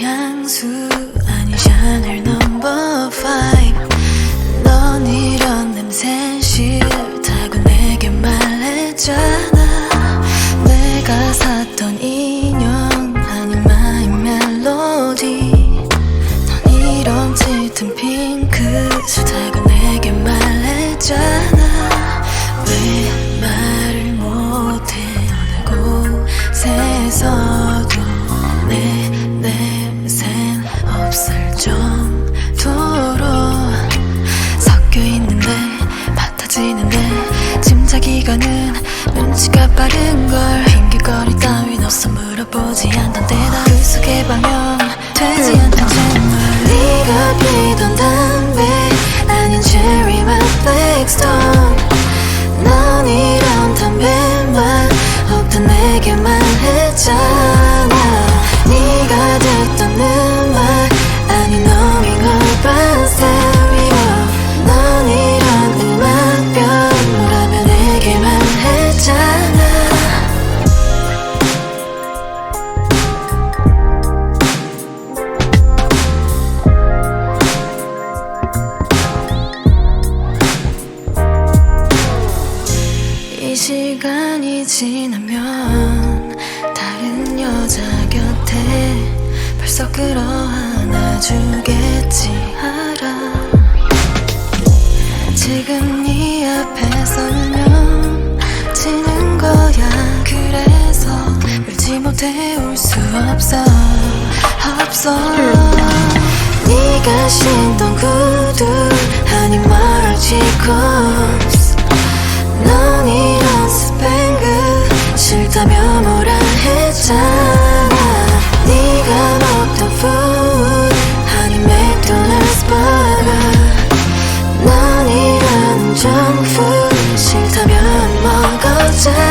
향수 아니 샤넬 넘버 5넌 이런 냄새 싫다고 내게 말했잖아. 내가 샀던 인형 아니 마이 멜로디 넌 이런 짙은 핑크 싫다고 내게 말했잖아. 왜 말을 못해? 어느 곳에서도 내 눈치가 빠른 걸. 핑계거리 따윈 없어 물어보지 않던 때다. 그 속에 방영되지 않던 잼물. 네가 피던 담배 아닌 cherry 맛 blackstone 넌 이런 담배만 없던 내게 말 이 시간이 지나면 다른 여자 곁에 벌써 끌어안아 주겠지. 알아. 지금 네 앞에 서면 지는 거야. 그래서 울지 못해 울 수 없어. 없어. 네가 신던 구두 멀지 콘 자